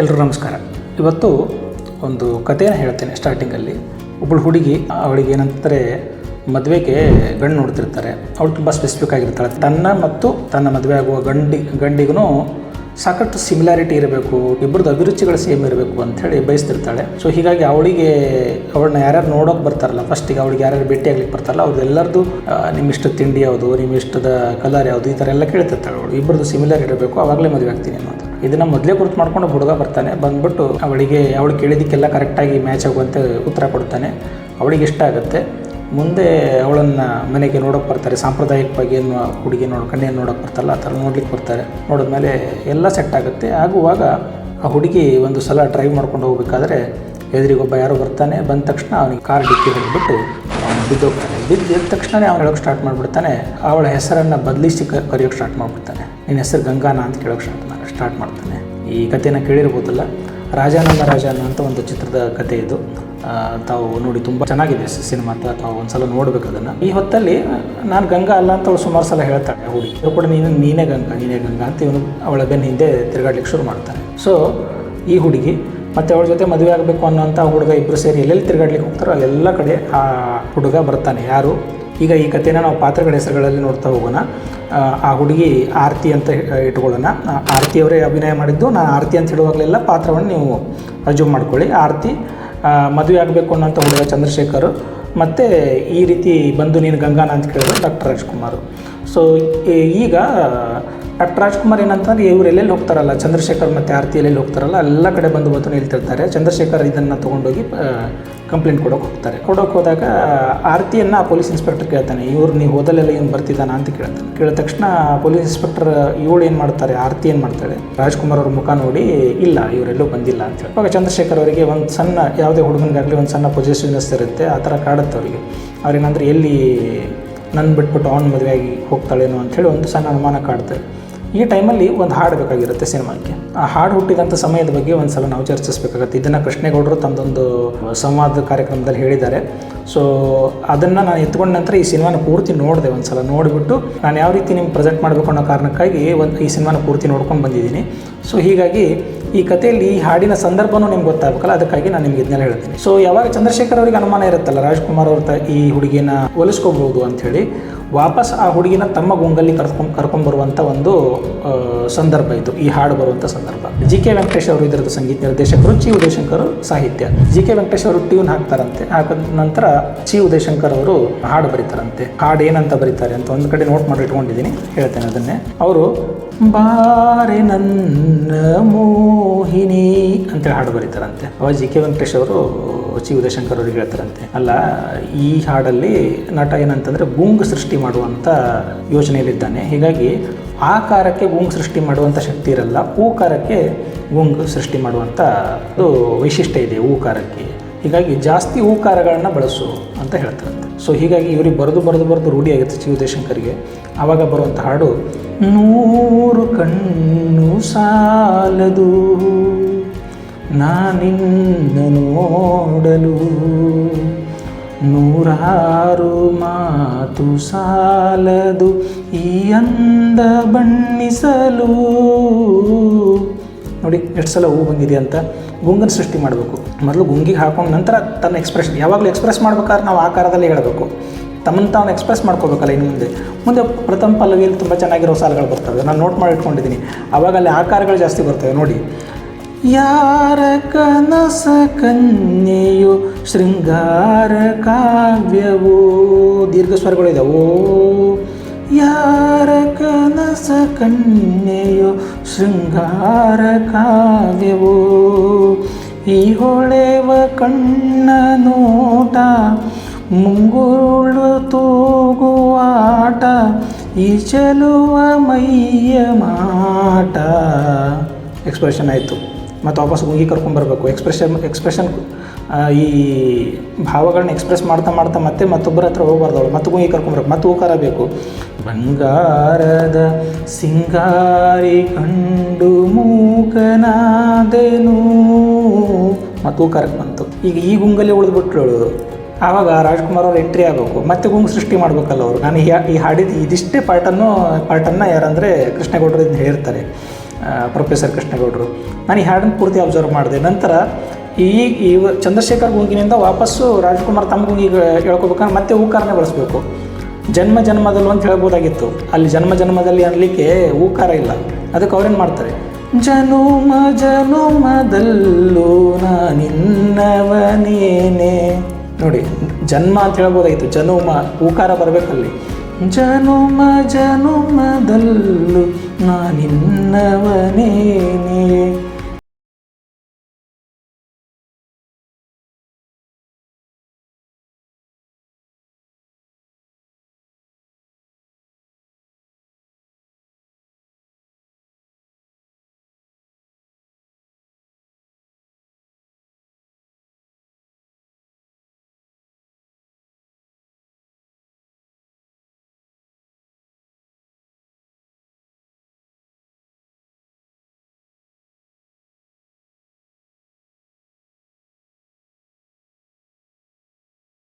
ಎಲ್ರಿಗೂ ನಮಸ್ಕಾರ. ಇವತ್ತು ಒಂದು ಕಥೆಯನ್ನು ಹೇಳ್ತೇನೆ ಸ್ಟಾರ್ಟಿಂಗಲ್ಲಿ ಒಬ್ಬಳು ಹುಡುಗಿ, ಅವಳಿಗೆ ಏನಂತಾರೆ ಮದುವೆಗೆ ಗಂಡು ನೋಡ್ತಿರ್ತಾರೆ. ಅವಳು ತುಂಬ ಸ್ಪೆಸಿಫಿಕ್ ಆಗಿರ್ತಾಳೆ. ತನ್ನ ಮತ್ತು ತನ್ನ ಮದುವೆ ಆಗುವ ಗಂಡಿ, ಗಂಡಿಗೂ ಸಾಕಷ್ಟು ಸಿಮಿಲಾರಿಟಿ ಇರಬೇಕು ಇಬ್ಬರದ್ದು ಅಭಿರುಚಿಗಳು ಸೇಮ್ ಇರಬೇಕು ಅಂಥೇಳಿ ಬಯಸ್ತಿರ್ತಾಳೆ. ಸೊ ಹೀಗಾಗಿ ಅವಳಿಗೆ, ಅವಳನ್ನ ಯಾರ್ಯಾರು ನೋಡೋಕೆ ಬರ್ತಾರಲ್ಲ ಫಸ್ಟಿಗೆ ಅವಳಿಗೆ ಯಾರ್ಯಾರು ಭೇಟಿ ಆಗ್ಲಿಕ್ಕೆ ಬರ್ತಾರಲ್ಲ, ಅವ್ರದ್ದೆಲ್ಲರದು ನಿಮ್ಮ ಇಷ್ಟ ತಿಂಡಿ ಯಾವುದು ನಿಮ್ಮ ಇಷ್ಟದ ಕಲರ್ ಯಾವುದು, ಈ ಥರ ಎಲ್ಲ ಕೇಳ್ತಿರ್ತಾಳೆ ಅವಳು. ಇಬ್ಬರದ್ದು ಸಿಮಿಲರ್ ಇರಬೇಕು, ಆವಾಗಲೇ ಮದುವೆ ಆಗ್ತೀನಿ ಅನ್ನೋದು. ಇದನ್ನು ಮೊದಲೇ ಗುರುತು ಮಾಡ್ಕೊಂಡು ಹುಡುಗ ಬರ್ತಾನೆ. ಬಂದ್ಬಿಟ್ಟು ಅವಳಿಗೆ, ಅವಳು ಕೇಳಿದ್ದಕ್ಕೆಲ್ಲ ಕರೆಕ್ಟಾಗಿ ಮ್ಯಾಚ್ ಆಗುವಂತೆ ಉತ್ತರ ಕೊಡ್ತಾನೆ. ಅವಳಿಗೆ ಇಷ್ಟ ಆಗುತ್ತೆ. ಮುಂದೆ ಅವಳನ್ನು ಮನೆಗೆ ನೋಡೋಕೆ ಬರ್ತಾರೆ. ಸಾಂಪ್ರದಾಯಿಕವಾಗಿ ಏನು, ಹುಡುಗಿ ನೋಡ್, ಕಣ್ಣೇನು ನೋಡೋಕೆ ಬರ್ತಾರಲ್ಲ, ಆ ಥರ ನೋಡ್ಲಿಕ್ಕೆ ಬರ್ತಾರೆ. ನೋಡಿದ್ಮೇಲೆ ಎಲ್ಲ ಸೆಟ್ ಆಗುತ್ತೆ. ಆಗುವಾಗ ಆ ಹುಡುಗಿ ಒಂದು ಸಲ ಡ್ರೈವ್ ಮಾಡ್ಕೊಂಡು ಹೋಗ್ಬೇಕಾದ್ರೆ ಎದುರಿಗೊಬ್ಬ ಯಾರೋ ಬರ್ತಾನೆ. ಬಂದ ತಕ್ಷಣ ಅವನಿಗೆ ಕಾರ್ ಡಿಕ್ಕಿ ಹೋಗ್ಬಿಟ್ಟು ಬಿದ್ದೋಗ್ತಾನೆ. ಬಿದ್ದು ಎದ್ದ ತಕ್ಷಣವೇ ಅವ್ನು ಸ್ಟಾರ್ಟ್ ಮಾಡಿಬಿಡ್ತಾನೆ. ಅವಳ ಹೆಸರನ್ನು ಬದಲಿಸಿ ಕರೆಯೋಕ್ಕೆ ಸ್ಟಾರ್ಟ್ ಮಾಡಿಬಿಡ್ತಾನೆ. ನಿನ್ನ ಹೆಸರು ಗಂಗಾನ ಅಂತ ಕೇಳೋಕೆ ಸ್ಟಾರ್ಟ್ ಸ್ಟಾರ್ಟ್ ಮಾಡ್ತಾನೆ. ಈ ಕಥೆನ ಕೇಳಿರ್ಬೋದಲ್ಲ? ರಾಜಾನಂದ ರಾಜಾನ ಅಂತ ಒಂದು ಚಿತ್ರದ ಕಥೆ ಇದು. ತಾವು ನೋಡಿ ತುಂಬ ಚೆನ್ನಾಗಿದೆ ಸಿನಿಮಾ ಅಂತ ತಾವು ಒಂದ್ಸಲ ನೋಡ್ಬೇಕು ಅದನ್ನು. ಈ ಹೊತ್ತಲ್ಲಿ, ನಾನು ಗಂಗಾ ಅಲ್ಲ ಅಂತ ಅವಳು ಸುಮಾರು ಸಲ ಹೇಳ್ತಾಳೆ, ಹುಡುಗಿ. ಕೂಡ ನೀನು, ನೀನೇ ಗಂಗಾ ನೀನೇ ಗಂಗಾ ಅಂತ ಇವನು ಅವಳ ಬೆನ್ನ ಹಿಂದೆ ತಿರುಗಾಡ್ಲಿಕ್ಕೆ ಶುರು ಮಾಡ್ತಾನೆ. ಸೊ ಈ ಹುಡುಗಿ ಮತ್ತೆ ಅವಳ ಜೊತೆ ಮದುವೆ ಆಗಬೇಕು ಅನ್ನೋಂಥ ಹುಡುಗ ಇಬ್ಬರು ಸೇರಿ ಎಲ್ಲೆಲ್ಲಿ ತಿರುಗಾಡ್ಲಿಕ್ಕೆ ಹೋಗ್ತಾರೋ ಅಲ್ಲೆಲ್ಲ ಕಡೆ ಆ ಹುಡುಗ ಬರ್ತಾನೆ. ಯಾರು? ಈಗ ಈ ಕಥೆನ ನಾವು ಪಾತ್ರಗಳ ಹೆಸರುಗಳಲ್ಲಿ ನೋಡ್ತಾ ಹೋಗೋಣ. ಆ, ಹುಡುಗಿ ಆರತಿ ಅಂತ ಇಟ್ಕೊಳ್ಳೋಣ. ಆರತಿ ಅವರೇ ಅಭಿನಯ ಮಾಡಿದ್ದು. ನಾನು ಆರತಿ ಅಂತ ಹೇಳುವಾಗಲೆಲ್ಲ ಪಾತ್ರವನ್ನು ನೀವು ಅಜ್ಯೂಮ್ ಮಾಡ್ಕೊಳ್ಳಿ. ಆರತಿ ಮದುವೆ ಆಗಬೇಕು ಅನ್ನೋಂಥ ಹುಡುಗ ಚಂದ್ರಶೇಖರ್. ಮತ್ತು ಈ ರೀತಿ ಬಂದು ನೀನು ಗಂಗಾನ ಅಂತ ಕೇಳಿದ್ರು ಡಾಕ್ಟರ್ ರಾಜ್ಕುಮಾರ್. ಸೊ ಈಗ ಡಾಕ್ಟರ್ ರಾಜ್ಕುಮಾರ್ ಏನಂತಂದ್ರೆ ಇವ್ರು ಎಲ್ಲೆಲ್ಲಿ ಹೋಗ್ತಾರಲ್ಲ? ಚಂದ್ರಶೇಖರ್ ಮತ್ತು ಆರತಿ ಎಲ್ಲೆಲ್ಲಿ ಹೋಗ್ತಾರಲ್ಲ? ಎಲ್ಲ ಕಡೆ ಬಂದು ಬಂದು ನಿಲ್ತಿರ್ತಾರೆ. ಚಂದ್ರಶೇಖರ್ ಇದನ್ನು ತೊಗೊಂಡೋಗಿ ಕಂಪ್ಲೇಂಟ್ ಕೊಡೋಕೆ ಹೋಗ್ತಾರೆ. ಕೊಡೋಕೆ ಹೋದಾಗ, ಆರತಿಯನ್ನು ಪೊಲೀಸ್ ಇನ್ಸ್ಪೆಕ್ಟರ್ ಕೇಳ್ತಾನೆ, ಇವ್ರು ನೀವು ಓದಲೆಲ್ಲ ಏನು ಬರ್ತಿದ್ದಾನ? ಅಂತ ಕೇಳ್ತಾನೆ. ಕೇಳಿದ ತಕ್ಷಣ ಪೊಲೀಸ್ ಇನ್ಸ್ಪೆಕ್ಟರ್ ಇವಳು ಏನು ಮಾಡ್ತಾರೆ, ಆರತಿ ಏನು ಮಾಡ್ತಾಳೆ? ರಾಜ್ಕುಮಾರ್ ಅವ್ರ ಮುಖ ನೋಡಿ, ಇಲ್ಲ, ಇವರೆಲ್ಲೂ ಬಂದಿಲ್ಲ. ಅಂತ ಹೇಳಿ. ಅವಾಗ ಚಂದ್ರಶೇಖರ್ ಅವರಿಗೆ ಒಂದು ಸಣ್ಣ, ಯಾವುದೇ ಹುಡುಗನಿಗಾಗಲಿ ಒಂದು ಸಣ್ಣ ಪೊಸಿಷನ್ಸ್ ಇರುತ್ತೆ, ಆ ಥರ ಕಾಡುತ್ತೆ ಅವರಿಗೆ. ಅವ್ರೇನಂದ್ರೆ, ಎಲ್ಲಿ ನನ್ನ ಬಿಟ್ಬಿಟ್ಟು ಅವ್ನ ಮದುವೆಯಾಗಿ ಹೋಗ್ತಾಳೇನೋ? ಅಂಥೇಳಿ ಒಂದು ಸಣ್ಣ ಅನುಮಾನ ಕಾಡ್ತಾರೆ ಈ ಟೈಮಲ್ಲಿ ಒಂದು ಹಾಡು ಬೇಕಾಗಿರುತ್ತೆ ಸಿನಿಮಾಕ್ಕೆ. ಆ ಹಾಡು ಹುಟ್ಟಿದಂಥ ಸಮಯದ ಬಗ್ಗೆ ಒಂದು ಸಲ ನಾವು ಚರ್ಚಿಸಬೇಕಾಗತ್ತೆ. ಇದನ್ನು ಕೃಷ್ಣೇಗೌಡರು ತಮ್ಮದೊಂದು ಸಂವಾದ ಕಾರ್ಯಕ್ರಮದಲ್ಲಿ ಹೇಳಿದ್ದಾರೆ. ಸೊ ಅದನ್ನು ನಾನು ಎತ್ಕೊಂಡ ನಂತರ ಈ ಸಿನಿಮಾನ ಪೂರ್ತಿ ನೋಡಿದೆ ಒಂದು ಸಲ ನೋಡಿಬಿಟ್ಟು ನಾನು ಯಾವ ರೀತಿ ನಿಮ್ಗೆ ಪ್ರೆಸೆಂಟ್ ಮಾಡಬೇಕು ಅನ್ನೋ ಕಾರಣಕ್ಕಾಗಿ ಒಂದು ಈ ಸಿನಿಮಾನ ಪೂರ್ತಿ ನೋಡ್ಕೊಂಡು ಬಂದಿದ್ದೀನಿ. ಸೊ ಹೀಗಾಗಿ ಈ ಕಥೆಯಲ್ಲಿ ಈ ಹಾಡಿನ ಸಂದರ್ಭನೂ ನಿಮ್ಗೆ ಗೊತ್ತಾಗಬೇಕಲ್ಲ, ಅದಕ್ಕಾಗಿ ನಾನು ನಿಮ್ಗೆ ಇದನ್ನೆಲ್ಲ ಹೇಳ್ತೀನಿ. ಸೊ ಯಾವಾಗ ಚಂದ್ರಶೇಖರ್ ಅವರಿಗೆ ಅನುಮಾನ ಇರುತ್ತಲ್ಲ, ರಾಜ್ಕುಮಾರ್ ಅವ್ರ ಈ ಹುಡುಗಿನ ಒಲಿಸ್ಕೋಬಹುದು ಅಂಥೇಳಿ, ವಾಪಸ್ ಆ ಹುಡುಗಿನ ತಮ್ಮ ಗುಂಗಲ್ಲಿ ಕರ್ಕೊಂಡು ಕರ್ಕೊಂಡ್ಬರುವಂಥ ಒಂದು ಸಂದರ್ಭ ಇದು, ಈ ಹಾಡು ಬರುವಂಥ ಜಿ ಕೆ ವೆಂಕಟೇಶ್ ಅವರು ಇದರದ್ದು ಸಂಗೀತ ನಿರ್ದೇಶಕರು, ಚಿ ಉದಯಶಂಕರ್ ಸಾಹಿತ್ಯ. ಜಿ ಕೆ ವೆಂಕಟೇಶ್ ಅವರು ಟ್ಯೂನ್ ಹಾಕ್ತಾರಂತೆ. ಹಾಕಿದ ನಂತರ ಚಿ ಉದಯಶಂಕರ್ ಅವರು ಹಾಡು ಬರೀತಾರಂತೆ. ಹಾಡು ಏನಂತ ಬರೀತಾರೆ ಅಂತ ಒಂದು ಕಡೆ ನೋಟ್ ಮಾಡಿ ಇಟ್ಕೊಂಡಿದ್ದೀನಿ. ಹೇಳ್ತೇನೆ ಅದನ್ನೇ. ಅವರು, ಬಾರೆ ನನ್ನ ಮೋಹಿನಿ ಅಂತೇಳಿ ಹಾಡು ಬರೀತಾರಂತೆ. ಅವಾಗ ಜಿ ಕೆ ವೆಂಕಟೇಶ್ ಅವರು ಚಿ ಉದಯಶಂಕರ್ ಅವರಿಗೆ ಹೇಳ್ತಾರಂತೆ. ಅಲ್ಲ, ಈ ಹಾಡಲ್ಲಿ ನಟ ಏನಂತಂದರೆ ಗುಂಗ್ ಸೃಷ್ಟಿ ಮಾಡುವಂಥ ಯೋಚನೆಯಲ್ಲಿದ್ದಾನೆ. ಹೀಗಾಗಿ ಆಕಾರಕ್ಕೆ ಗುಂಗ್ ಸೃಷ್ಟಿ ಮಾಡುವಂಥ ಶಕ್ತಿ ಇರಲ್ಲ, ಊಕಾರಕ್ಕೆ ಗುಂಗ್ ಸೃಷ್ಟಿ ಮಾಡುವಂಥ ಒಂದು ವೈಶಿಷ್ಟ್ಯ ಇದೆ ಊಕಾರಕ್ಕೆ. ಹೀಗಾಗಿ ಜಾಸ್ತಿ ಊಕಾರಗಳನ್ನು ಬಳಸು ಅಂತ ಹೇಳ್ತಾರಂತೆ ಸೊ ಹೀಗಾಗಿ ಇವರಿಗೆ ಬರೆದು ಬರೆದು ಬರೆದು ರೂಢಿಯಾಗುತ್ತೆ ಚಿ ಉದಯಶಂಕರ್ಗೆ ಆವಾಗ ಬರುವಂಥ ಹಾಡು, ನೂರು ಕಣ್ಣು ಸಾಲದು, ನಾನಿನ್ನ ನೋಡಲು ನೂರಾರು ಮಾತು ಸಾಲದು ಈ ಅಂದ ಬಣ್ಣಿಸಲು. ನೋಡಿ, ಎಷ್ಟು ಸಲ ಹೂ ಬಂದಿದೆ ಅಂತ ಗುಂಗನ ಸೃಷ್ಟಿ ಮಾಡಬೇಕು. ಮೊದಲು ಗುಂಗಿಗೆ ಹಾಕೊಂಡು ನಂತರ ತನ್ನ ಎಕ್ಸ್ಪ್ರೆಷನ್ ಯಾವಾಗಲೂ ಎಕ್ಸ್ಪ್ರೆಸ್ ಮಾಡ್ಬೇಕಾದ್ರೆ ನಾವು ಆಕಾರದಲ್ಲಿ ಹೇಳಬೇಕು. ತಮ್ಮನ್ನು ತಾನು ಎಕ್ಸ್ಪ್ರೆಸ್ ಮಾಡ್ಕೋಬೇಕಲ್ಲ ಇನ್ನು ಮುಂದೆ. ಮುಂದೆ ಪ್ರಥಮ ಪಲ್ಲವಿಯಲ್ಲಿ ತುಂಬ ಚೆನ್ನಾಗಿರೋ ಸಾಲುಗಳು ಬರ್ತವೆ. ನಾನು ನೋಟ್ ಮಾಡಿ ಇಟ್ಕೊಂಡಿದ್ದೀನಿ. ಆಕಾರಗಳು ಜಾಸ್ತಿ ಬರ್ತವೆ. ನೋಡಿ ಯಾರ ಕನಸ ಕನ್ಯೆಯು ಶೃಂಗಾರ ಕಾವ್ಯವು? ದೀರ್ಘ ಸ್ವರಗಳಿದಾವೋ ಯಾರ ಕನಸ ಕನ್ಯೆಯು ಶೃಂಗಾರ ಕಾವ್ಯವು? ಈ ಹೊಳೆವ ಕಣ್ಣ ನೋಟ, ಮುಂಗುರುಳು ತೂಗುವಾಟ ಈ ಚೆಲುವ ಮೈಯ ಮಾಟ. ಎಕ್ಸ್ಪ್ರೆಷನ್ ಆಯಿತು. ಮತ್ತು ವಾಪಸ್ ಗುಂಗಿ ಕರ್ಕೊಂಬರ್ಬೇಕು ಎಕ್ಸ್ಪ್ರೆಷನ್ ಎಕ್ಸ್ಪ್ರೆಷನ್ ಈ ಭಾವಗಳನ್ನ ಎಕ್ಸ್ಪ್ರೆಸ್ ಮಾಡ್ತಾ ಮಾಡ್ತಾ ಮತ್ತೆ ಮತ್ತೊಬ್ಬರ ಹತ್ರ ಹೋಗ್ಬಾರ್ದು ಅವಳು ಮತ್ತೆ ಗುಂಗಿ ಕರ್ಕೊಂಬರ್ಬೇಕು ಮತ್ತೆ ಹೂಕಾರ ಬೇಕು. ಬಂಗಾರದ ಸಿಂಗಾರಿ ಕಂಡು ಮೂಕನಾದೆನು. ಮತ್ತು ಹೂಕಾರಕ್ಕೆ ಬಂತು. ಈಗ ಈ ಗುಂಗಲ್ಲಿ ಉಳಿದ್ಬಿಟ್ರು ಆವಾಗ ರಾಜ್ಕುಮಾರ್ ಅವ್ರು ಎಂಟ್ರಿ ಆಗಬೇಕು. ಮತ್ತೆ ಗುಂಗು ಸೃಷ್ಟಿ ಮಾಡ್ಬೇಕಲ್ಲ ಅವರು. ನಾನು ಈ ಹಾಡಿದ ಇದಿಷ್ಟೇ ಪಾರ್ಟನ್ನು ಪಾರ್ಟನ್ನು ಯಾರಂದರೆ ಕೃಷ್ಣೇಗೌಡರು ಹೇಳ್ತಾರೆ. ಪ್ರೊಫೆಸರ್ ಕೃಷ್ಣಗೌಡರು. ನಾನು ಈ ಹಾಡನ್ನು ಪೂರ್ತಿ ಅಬ್ಸರ್ವ್ ಮಾಡಿದೆ. ನಂತರ ಈ ಈ ಚಂದ್ರಶೇಖರ್ ಗುಂಗಿನಿಂದ ವಾಪಸ್ಸು ರಾಜ್ಕುಮಾರ್ ತಮ್ಮ ಗುಂಗಿಗೆ ಹೇಳ್ಕೊಬೇಕಂದ್ರೆ ಮತ್ತೆ ಹೂಕಾರನೇ ಬಳಸಬೇಕು. ಜನ್ಮ ಜನ್ಮದಲ್ಲೂ ಅಂತ ಹೇಳ್ಬೋದಾಗಿತ್ತು. ಅಲ್ಲಿ ಜನ್ಮ ಜನ್ಮದಲ್ಲಿ ಅನ್ಲಿಕ್ಕೆ ಹೂಕಾರ ಇಲ್ಲ. ಅದಕ್ಕೆ ಅವ್ರೇನು ಮಾಡ್ತಾರೆ? ಜನುಮ ಜನುಮದಲ್ಲೂ ನಾನಿನ್ನವನೇನೆ. ನೋಡಿ, ಜನ್ಮ ಅಂತ ಹೇಳ್ಬೋದಾಗಿತ್ತು. ಜನುಮ ಹೂಕಾರ ಬರಬೇಕಲ್ಲಿ ಜನುಮ ಜನುಮದಲ್ಲೂ ನಾನಿನ್ನವನೇನೆ